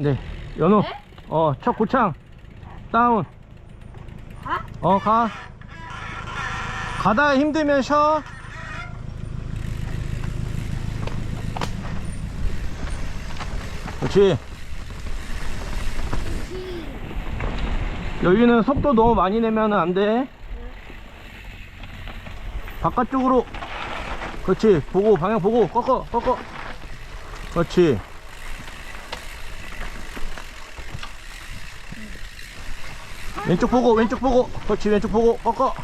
네, 연호. 네? 어, 첫 고창. 다운. 가? 어, 가. 가다가 힘들면 쉬어. 그렇지. 여기는 속도 너무 많이 내면 안 돼. 바깥쪽으로. 그렇지. 보고, 방향 보고, 꺾어, 꺾어. 그렇지. 왼쪽 보고, 왼쪽 보고. 그렇지, 왼쪽 보고, 꺾어.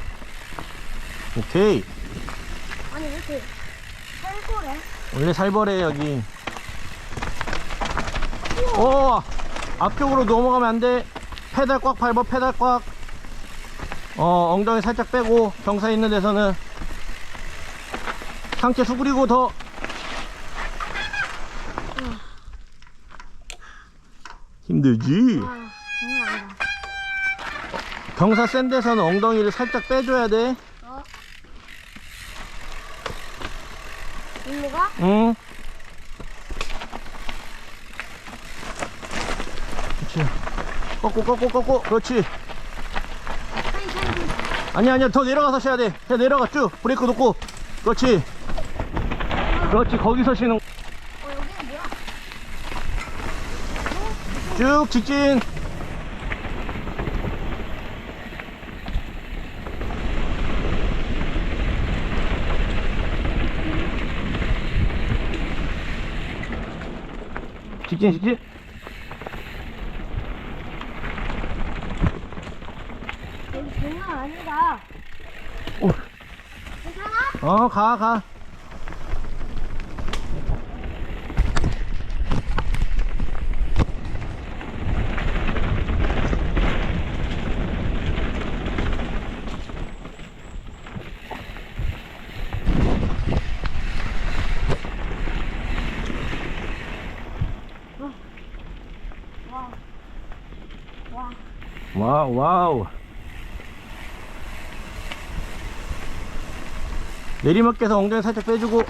오케이. 아니 왜 이렇게 살벌해? 원래 살벌해, 여기. 오! 앞쪽으로 넘어가면 안 돼. 페달 꽉 밟아, 페달 꽉. 어, 엉덩이 살짝 빼고, 경사 있는 데서는. 상체 수그리고 더. 힘들지? 아 장난 아니다 경사 센 데서는 엉덩이를 살짝 빼줘야 돼. 어? 임무가? 응. 그렇지. 꺾고, 꺾고, 꺾고. 그렇지. 사이 사이 아니, 아니야. 더 내려가서 쉬어야 돼. 그냥 내려가 쭉. 브레이크 놓고. 그렇지. 그렇지. 거기서 쉬는. 어 여기는 뭐야? 쭉 직진. 직진, 직진. 여기 장난 아니다 오. 괜찮아? 어, 가, 가. 와 와. 와우, 와우. 내리막에서 엉덩이 살짝 빼주고,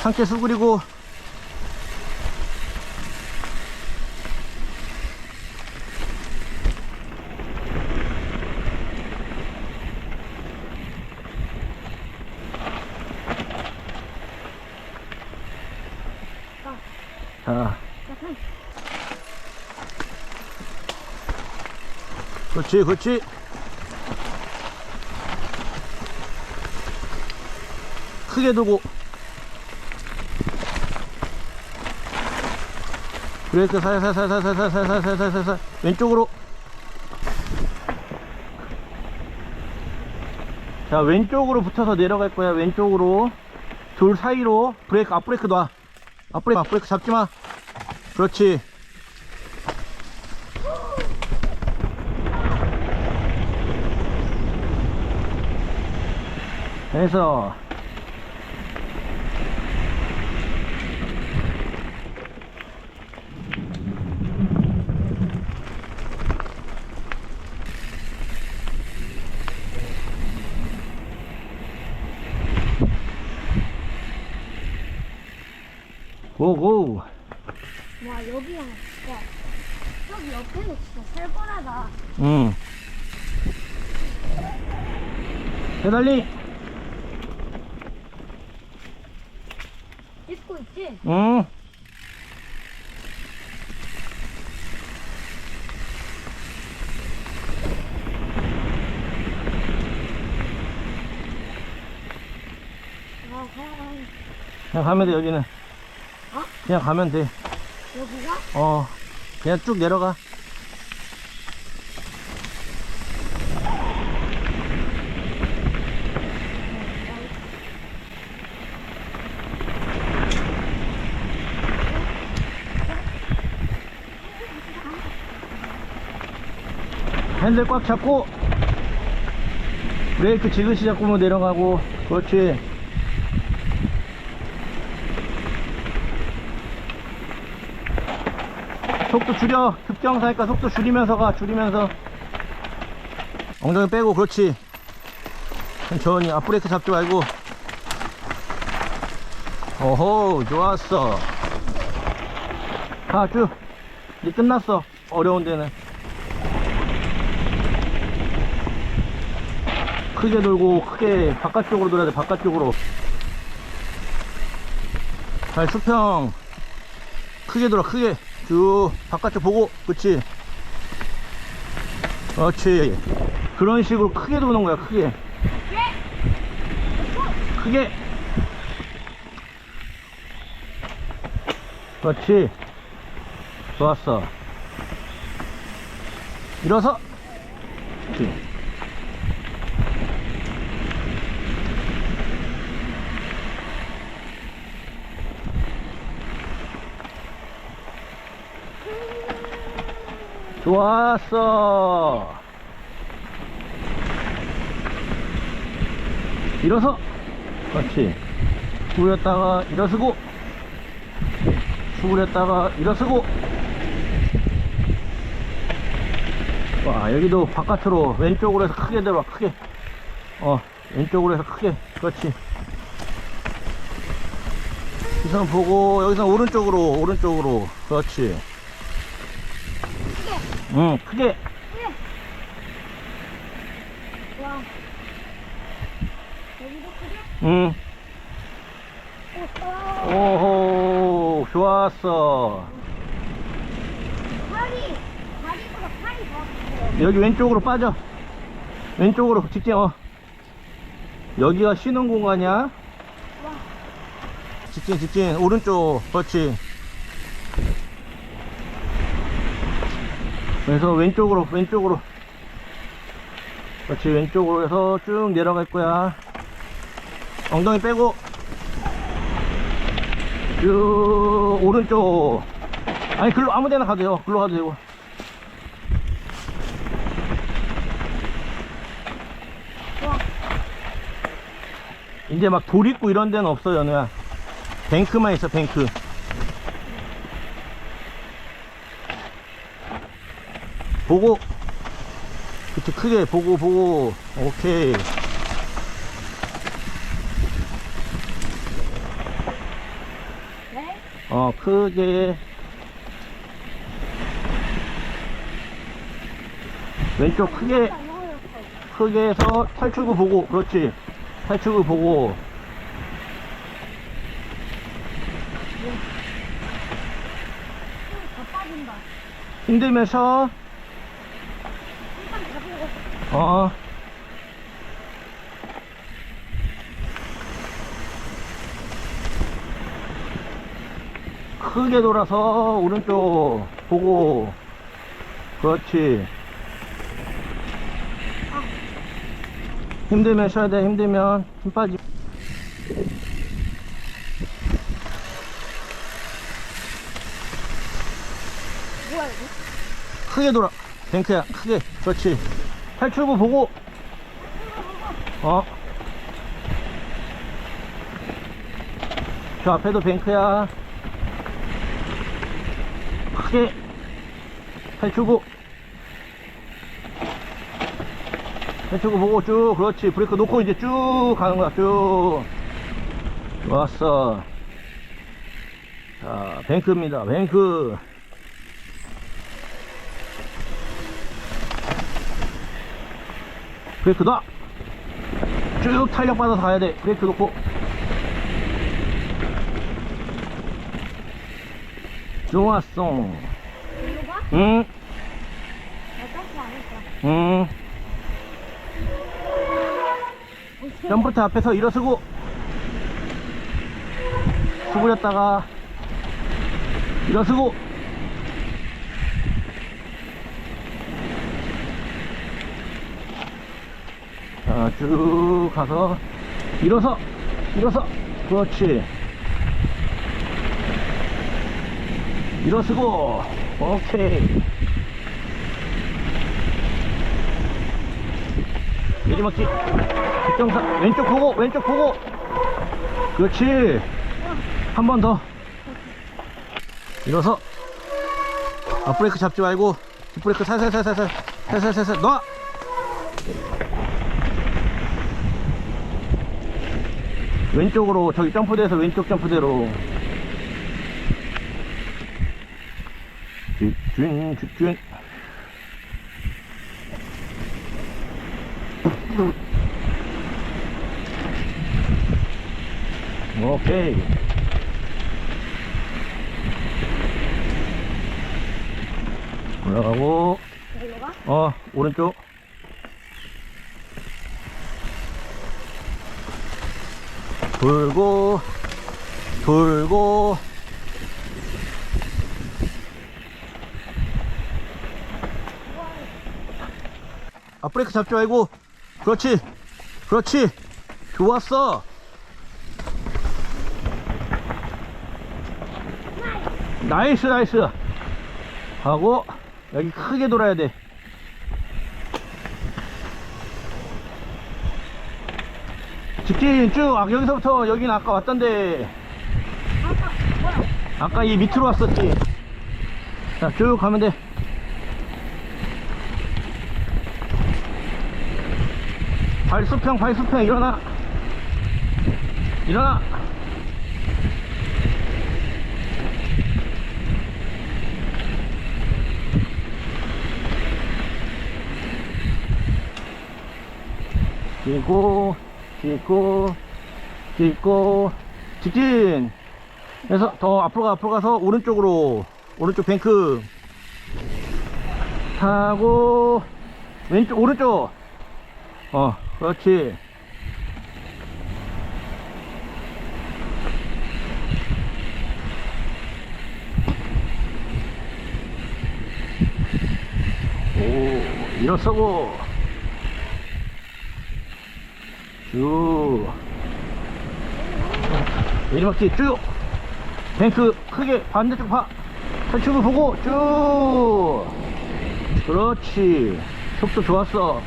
상체 수그리고, 자, 그렇지, 그렇지. 크게 두고. 브레이크 살살살살살살살살살살 왼쪽으로. 자, 왼쪽으로 붙여서 내려갈 거야. 왼쪽으로. 돌 사이로 브레이크 앞브레이크 놔. 앞브레이크 앞브레이크 잡지 마. 그렇지. 해서 고고 와 여기랑 진짜 저기 옆에는 진짜 살벌하다. 응. 페달링 찍고 있지? 응아 가야가야 그냥 가면 돼 여기는 어? 그냥 가면 돼 여기가? 어 그냥 쭉 내려가 핸들 꽉 잡고 브레이크 지그시 잡고 내려가고 그렇지. 속도 줄여. 급경사니까 속도 줄이면서 가 줄이면서. 엉덩이 빼고 그렇지. 천천히 앞브레이크 잡지 말고. 어호 좋았어. 가쭉. 이제 끝났어. 어려운 데는 크게 돌고 크게 바깥쪽으로 돌아야 돼 바깥쪽으로. 잘 수평. 크게 돌아 크게. 쭉. 바깥쪽 보고 그치? 그렇지. 그런 식으로 크게 도는 거야 크게. 크게. 그렇지. 좋았어. 일어서. 그렇지 좋았어. 일어서. 그렇지. 구부렸다가 일어서고. 구부렸다가 일어서고. 와 여기도 바깥으로 왼쪽으로 해서 크게 들어와 크게. 어 왼쪽으로 해서 크게. 그렇지. 시선 보고 여기서 오른쪽으로 오른쪽으로. 그렇지 응 크게 와. 여기도 크게? 응 오, 오호 좋았어 팔이, 다리보다 팔이 더. 여기 왼쪽으로 빠져 왼쪽으로 직진 어 여기가 쉬는 공간이야 와. 직진 직진 오른쪽 그렇지 그래서 왼쪽으로 왼쪽으로. 그렇지 왼쪽으로 해서 쭉 내려갈 거야. 엉덩이 빼고. 쭉 오른쪽. 아니 글로 아무 데나 가게요. 글로 가도 되고. 와. 이제 막 돌 있고 이런 데는 없어 연우야. 뱅크만 있어 뱅크 보고 그치 크게 보고 보고 오케이 네? 어 크게 왼쪽 크게. 크게 해서 탈출구 보고 그렇지 탈출구 보고 더 빠진다. 힘들면 쉬어 한판 잡으고. 어 크게 돌아서 오른쪽 보고. 그렇지. 힘들면 쉬어야 돼 힘들면. 힘 빠지? 크게 돌아. 뱅크야 크게. 그렇지 탈출구 보고. 어? 저 앞에도 뱅크야. 크게. 탈출구. 탈출구 보고 쭉. 그렇지. 브레이크 놓고 이제 쭉 가는 거야. 쭉. 좋았어. 자 뱅크입니다. 뱅크 브레이크 놔! 쭉 탄력 받아서 가야 돼. 브레이크 놓고. 좋았어. 응. 응. 점프트 앞에서 일어서고. 수그렸다가. 일어서고. 자, 쭉 가서. 일어서. 일어서. 그렇지. 일어서고. 오케이. 내리막기. 뒷정사. 왼쪽 보고, 왼쪽 보고. 그렇지. 한 번 더. 일어서. 아, 브레이크 잡지 말고. 뒷브레이크 살살살살살. 살살살살. 놔! 왼쪽으로, 저기 점프대에서 왼쪽 점프대로. 직진, 직진. 오케이. 올라가고? 어, 오른쪽. 돌고, 돌고. 아, 브레이크 잡지 말고. 그렇지. 그렇지. 좋았어. 나이스, 나이스. 하고, 여기 크게 돌아야 돼. 직진 쭉 아, 여기서부터 여기는 아까 왔던데. 아까 이 밑으로 왔었지. 자쭉 가면 돼. 발수평 발수평 일어나. 일어나. 뒤고 뒤고 뒤고 직진. 그래서 더 앞으로 가 앞으로 가서 오른쪽으로 오른쪽 뱅크. 타고 왼쪽 오른쪽. 어 그렇지. 오 일어서고 쭉 내리막길 쭉 뱅크 크게 반대쪽 봐 탈출구 보고 쭉. 그렇지. 속도 좋았어.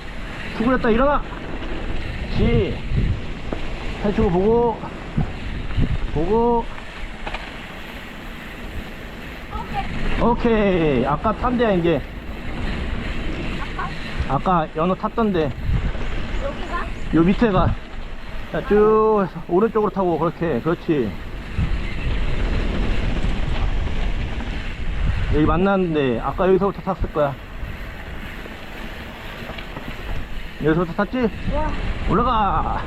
수그렸다 일어나. 지. 탈출구 보고 보고. 오케이. 아까 탄대야 이제 아까 연어 탔던데? 요 밑에가 자, 쭉 해서 오른쪽으로 타고 그렇게 그렇지. 여기 만났는데 아까 여기서부터 탔을 거야. 여기서부터 탔지? 와, 올라가.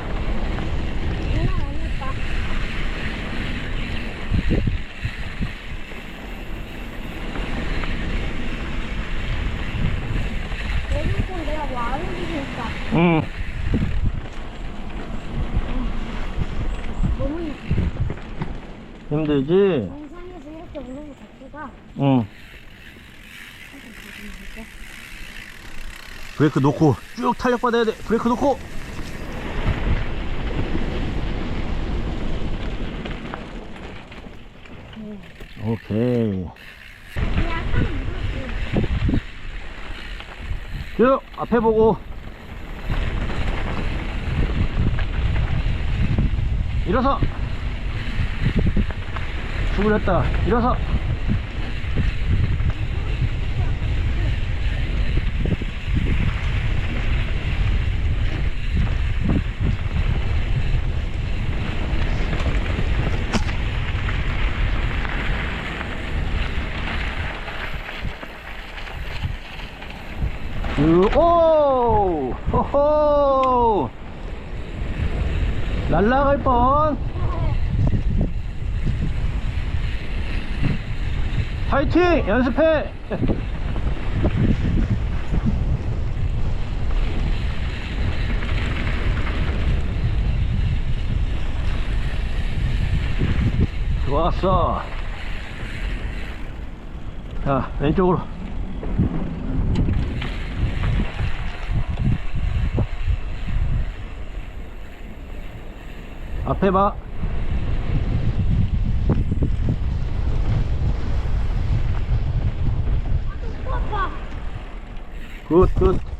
내가 뭐 안 움직이니까 응 너무 힘들지? 영상에서 이렇게 오는 것 자체가 응. 브레이크 놓고 쭉 탄력 받아야 돼. 브레이크 놓고. 오케이. 쭉 앞에 보고. 일어서 수그렸다 일어서 그, 오! 호호! 날라갈 뻔! 파이팅! 연습해! 좋았어. 자, 왼쪽으로. 앞에 봐. 아빠, 굿, 굿.